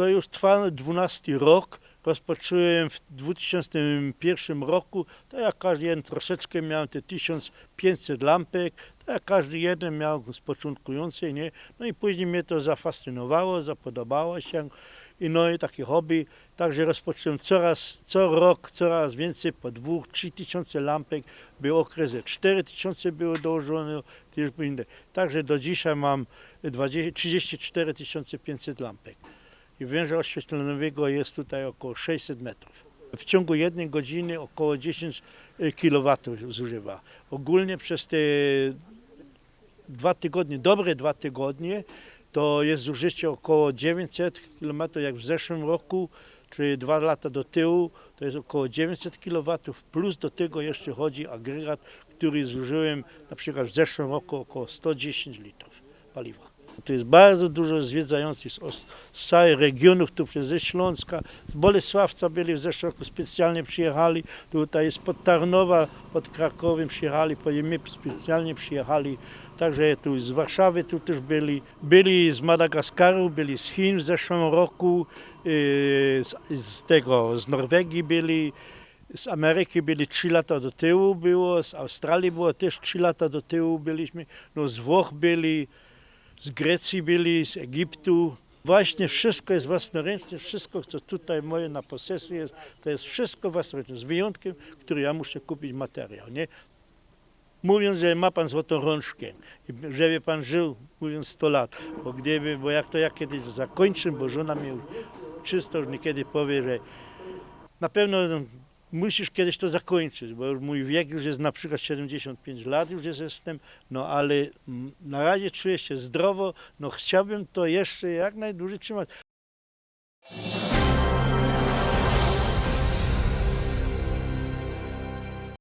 To już trwa 12 rok. Rozpocząłem w 2001 roku. To jak każdy jeden troszeczkę miałem te 1500 lampek. To jak każdy jeden miał z początkującej, nie? No i później mnie to zafascynowało, zapodobało się. I no i takie hobby. Także rozpocząłem coraz, co rok coraz więcej, po dwóch, trzy tysiące lampek. Był okres, cztery tysiące było dołożone, było inne. Także do dzisiaj mam 20, 34 500 lampek i węża oświetlonego jest tutaj około 600 metrów. W ciągu jednej godziny około 10 kW zużywa. Ogólnie przez te dwa tygodnie, dobre dwa tygodnie, to jest zużycie około 900 km jak w zeszłym roku, czyli dwa lata do tyłu, to jest około 900 kW, plus do tego jeszcze chodzi agregat, który zużyłem na przykład w zeszłym roku około 110 litrów paliwa. Tu jest bardzo dużo zwiedzających z, z całych regionów, tu ze Śląska, z Bolesławca byli w zeszłym roku, specjalnie przyjechali, tutaj spod Tarnowa, pod Krakowem przyjechali, potem my specjalnie przyjechali, także tu z Warszawy tu też byli, byli z Madagaskaru, byli z Chin w zeszłym roku, yy, z, z tego, z Norwegii byli, z Ameryki byli 3 lata do tyłu było, z Australii było też 3 lata do tyłu byliśmy, no z Włoch byli, z Grecji byli, z Egiptu. Właśnie wszystko jest własnoręcznie, wszystko co tutaj moje na posesji jest, to jest wszystko własnoręcznie, z wyjątkiem, który ja muszę kupić materiał, nie? Mówiąc, że ma pan złotą rączkę żeby pan żył, mówiąc 100 lat, bo gdyby, bo jak to ja kiedyś zakończę, bo żona mi czysto już niekiedy powie, że na pewno no, musisz kiedyś to zakończyć, bo już mój wiek już jest na przykład 75 lat, już jest jestem, no ale na razie czuję się zdrowo, no chciałbym to jeszcze jak najdłużej trzymać.